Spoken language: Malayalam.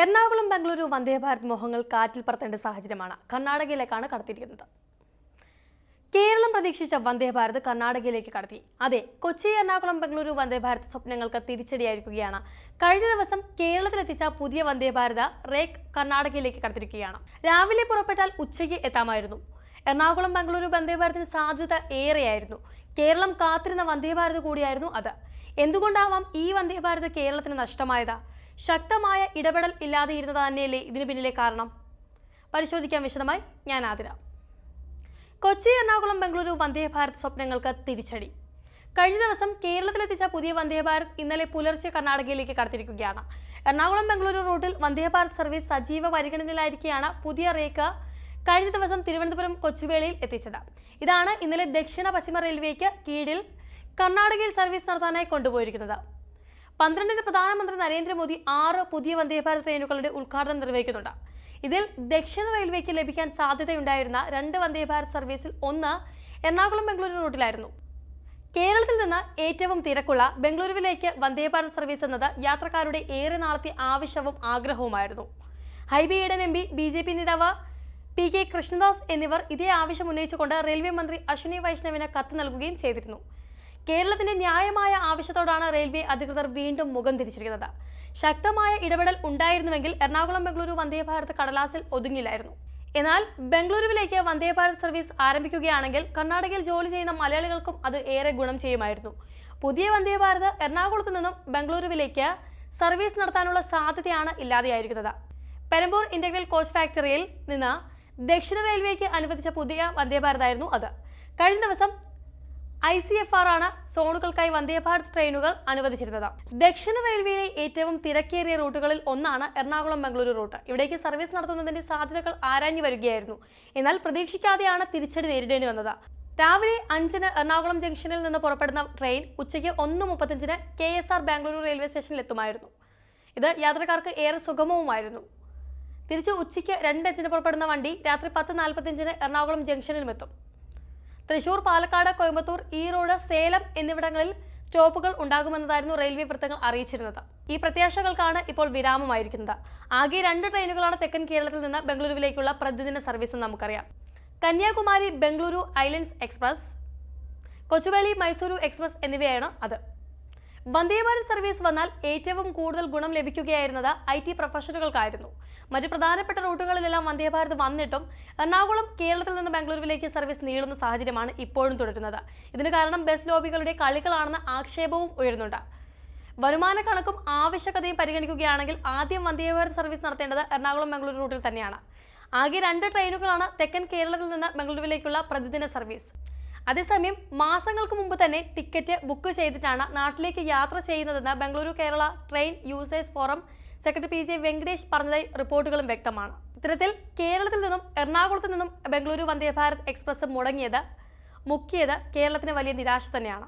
എറണാകുളം ബംഗളൂരു വന്ദേ ഭാരത് മോഹങ്ങൾ കാറ്റിൽ പറത്തേണ്ട സാഹചര്യമാണ് കർണാടകയിലേക്കാണ് കടത്തിയിരിക്കുന്നത്. കേരളം പ്രതീക്ഷിച്ച വന്ദേ ഭാരത് കർണാടകയിലേക്ക് കടത്തി. അതെ കൊച്ചി എറണാകുളം ബംഗളൂരു വന്ദേ ഭാരത് സ്വപ്നങ്ങൾക്ക് തിരിച്ചടിയായിരിക്കുകയാണ്. കഴിഞ്ഞ ദിവസം കേരളത്തിലെത്തിച്ച പുതിയ വന്ദേ ഭാരത് റേക്ക് കർണാടകയിലേക്ക് കടത്തിരിക്കുകയാണ് രാവിലെ പുറപ്പെട്ടാൽ ഉച്ചയ്ക്ക് എത്താമായിരുന്നു. എറണാകുളം ബംഗളൂരു വന്ദേ ഭാരതിന് സാധ്യത ഏറെയായിരുന്നു. കേരളം കാത്തിരുന്ന വന്ദേ ഭാരത് കൂടിയായിരുന്നു അത്. എന്തുകൊണ്ടാവാം ഈ വന്ദേ ഭാരത് കേരളത്തിന് നഷ്ടമായത്? ശക്തമായ ഇടപെടൽ ഇല്ലാതെ ഇരുന്നത് തന്നെയല്ലേ ഇതിനു പിന്നിലെ കാരണം? പരിശോധിക്കാൻ വിശദമായി ഞാൻ ആതിര. കൊച്ചി എറണാകുളം ബംഗളൂരു വന്ദേ ഭാരത് സ്വപ്നങ്ങൾക്ക് തിരിച്ചടി. കഴിഞ്ഞ ദിവസം കേരളത്തിലെത്തിച്ച പുതിയ വന്ദേ ഭാരത് ഇന്നലെ പുലർച്ചെ കർണാടകയിലേക്ക് കടത്തിരിക്കുകയാണ് എറണാകുളം ബംഗളൂരു റൂട്ടിൽ വന്ദേ ഭാരത് സർവീസ് സജീവ പരിഗണനയിലായിരിക്കെയാണ് പുതിയ റേക്ക് കഴിഞ്ഞ ദിവസം തിരുവനന്തപുരം കൊച്ചുവേളിയിൽ എത്തിച്ചത്. ഇതാണ് ഇന്നലെ ദക്ഷിണ പശ്ചിമ റെയിൽവേക്ക് കീഴിൽ കർണാടകയിൽ സർവീസ് നടത്താനായി കൊണ്ടുപോയിരിക്കുന്നത്. പന്ത്രണ്ടിന് പ്രധാനമന്ത്രി നരേന്ദ്രമോദി ആറ് പുതിയ വന്ദേ ഭാരത് ട്രെയിനുകളുടെ ഉദ്ഘാടനം നിർവഹിക്കുന്നുണ്ട്. ഇതിൽ ദക്ഷിണ റെയിൽവേക്ക് ലഭിക്കാൻ സാധ്യതയുണ്ടായിരുന്ന രണ്ട് വന്ദേ ഭാരത് സർവീസിൽ ഒന്ന് എറണാകുളം ബംഗളൂരു റൂട്ടിലായിരുന്നു. കേരളത്തിൽ നിന്ന് ഏറ്റവും തിരക്കുള്ള ബംഗളൂരുവിലേക്ക് വന്ദേ ഭാരത് സർവീസ് എന്നത് യാത്രക്കാരുടെ ഏറെ നാളത്തെ ആവശ്യവും ആഗ്രഹവുമായിരുന്നു. Hibi Eden M P B J P നേതാവ് പി കെ കൃഷ്ണദാസ് എന്നിവർ ഇതേ ആവശ്യം ഉന്നയിച്ചുകൊണ്ട് റെയിൽവേ മന്ത്രി അശ്വിനി വൈഷ്ണവിന് കത്ത് നൽകുകയും ചെയ്തിരുന്നു. കേരളത്തിന്റെ ന്യായമായ ആവശ്യത്തോടാണ് റെയിൽവേ അധികൃതർ വീണ്ടും മുഖം തിരിച്ചിരിക്കുന്നത്. ശക്തമായ ഇടപെടൽ ഉണ്ടായിരുന്നുവെങ്കിൽ എറണാകുളം ബംഗളൂരു വന്ദേ ഭാരത് കടലാസിൽ ഒതുങ്ങില്ലായിരുന്നു എന്നാൽ ബംഗളൂരുവിലേക്ക് വന്ദേ ഭാരത് സർവീസ് ആരംഭിക്കുകയാണെങ്കിൽ കർണാടകയിൽ ജോലി ചെയ്യുന്ന മലയാളികൾക്കും അത് ഏറെ ഗുണം ചെയ്യുമായിരുന്നു. പുതിയ വന്ദേ ഭാരത് എറണാകുളത്ത് നിന്നും ബംഗളൂരുവിലേക്ക് സർവീസ് നടത്താനുള്ള സാധ്യതയാണ് ഇല്ലാതെയായിരിക്കുന്നത്. പെരമ്പൂർ ഇന്റഗ്രൽ കോച്ച് ഫാക്ടറിയിൽ നിന്ന് ദക്ഷിണ റെയിൽവേക്ക് അനുവദിച്ച പുതിയ വന്ദേ ഭാരതായിരുന്നു അത്. കഴിഞ്ഞ ദിവസം ഐ സി എഫ് ആർ ആണ് സോണുകൾക്കായി വന്ദേ ഭാരത് ട്രെയിനുകൾ അനുവദിച്ചിരുന്നത്. ദക്ഷിണ റെയിൽവേയിലെ ഏറ്റവും തിരക്കേറിയ റൂട്ടുകളിൽ ഒന്നാണ് എറണാകുളം ബംഗളൂരു റൂട്ട്. ഇവിടേക്ക് സർവീസ് നടത്തുന്നതിന്റെ സാധ്യതകൾ ആരാഞ്ഞു വരികയായിരുന്നു. എന്നാൽ പ്രതീക്ഷിക്കാതെയാണ് തിരിച്ചടി നേരിടേണ്ടി വന്നത്. രാവിലെ അഞ്ചിന് എറണാകുളം ജംഗ്ഷനിൽ നിന്ന് പുറപ്പെടുന്ന ട്രെയിൻ ഉച്ചയ്ക്ക് ഒന്ന് മുപ്പത്തഞ്ചിന് K S R Bengaluru railway സ്റ്റേഷനിൽ എത്തുമായിരുന്നു. ഇത് യാത്രക്കാർക്ക് ഏറെ സുഗമവുമായിരുന്നു. തിരിച്ച് ഉച്ചയ്ക്ക് രണ്ടഞ്ചിന് പുറപ്പെടുന്ന വണ്ടി രാത്രി പത്ത് നാൽപ്പത്തഞ്ചിന് എറണാകുളം ജംഗ്ഷനിലും എത്തും. തൃശൂർ പാലക്കാട് കോയമ്പത്തൂർ ഈറോഡ് സേലം എന്നിവിടങ്ങളിൽ സ്റ്റോപ്പുകൾ ഉണ്ടാകുമെന്നതായിരുന്നു റെയിൽവേ വൃത്തങ്ങൾ അറിയിച്ചിരുന്നത്. ഈ പ്രത്യാശകൾക്കാണ് ഇപ്പോൾ വിരാമമായിരിക്കുന്നത്. ആകെ രണ്ട് ട്രെയിനുകളാണ് തെക്കൻ കേരളത്തിൽ നിന്ന് ബംഗളൂരുവിലേക്കുള്ള പ്രതിദിന സർവീസ് നമുക്കറിയാം. Kanyakumari Bengaluru islands express Kochuveli Mysuru express എന്നിവയാണ് അത്. വന്ദേ ഭാരത് സർവീസ് വന്നാൽ ഏറ്റവും കൂടുതൽ ഗുണം ലഭിക്കുകയായിരുന്നത് ഐ ടി പ്രൊഫഷണലുകൾക്കായിരുന്നു. മറ്റ് പ്രധാനപ്പെട്ട റൂട്ടുകളിലെല്ലാം വന്ദേ ഭാരത് വന്നിട്ടും എറണാകുളം കേരളത്തിൽ നിന്ന് ബാംഗ്ലൂരുവിലേക്ക് സർവീസ് നീളുന്ന സാഹചര്യമാണ് ഇപ്പോഴും തുടരുന്നത്. ഇതിന് കാരണം ബസ് ലോബികളുടെ കളികളാണെന്ന ആക്ഷേപവും ഉയരുന്നുണ്ട്. വരുമാന കണക്കും ആവശ്യകതയും പരിഗണിക്കുകയാണെങ്കിൽ ആദ്യം വന്ദേ ഭാരത് സർവീസ് നടത്തേണ്ടത് എറണാകുളം ബംഗളൂരു റൂട്ടിൽ തന്നെയാണ്. ആകെ രണ്ട് ട്രെയിനുകളാണ് തെക്കൻ കേരളത്തിൽ നിന്ന് ബംഗളൂരുവിലേക്കുള്ള പ്രതിദിന സർവീസ്. അതേസമയം മാസങ്ങൾക്ക് മുമ്പ് തന്നെ ടിക്കറ്റ് ബുക്ക് ചെയ്തിട്ടാണ് നാട്ടിലേക്ക് യാത്ര ചെയ്യുന്നതെന്ന് Bengaluru Kerala train users forum secretary P J Venkatesh പറഞ്ഞതായി റിപ്പോർട്ടുകളും വ്യക്തമാണ്. ഇത്തരത്തിൽ കേരളത്തിൽ നിന്നും എറണാകുളത്ത് നിന്നും ബംഗളൂരു വന്ദേ ഭാരത് എക്സ്പ്രസ് മുടങ്ങിയത് മുക്കിയത് കേരളത്തിന് വലിയ നിരാശ തന്നെയാണ്.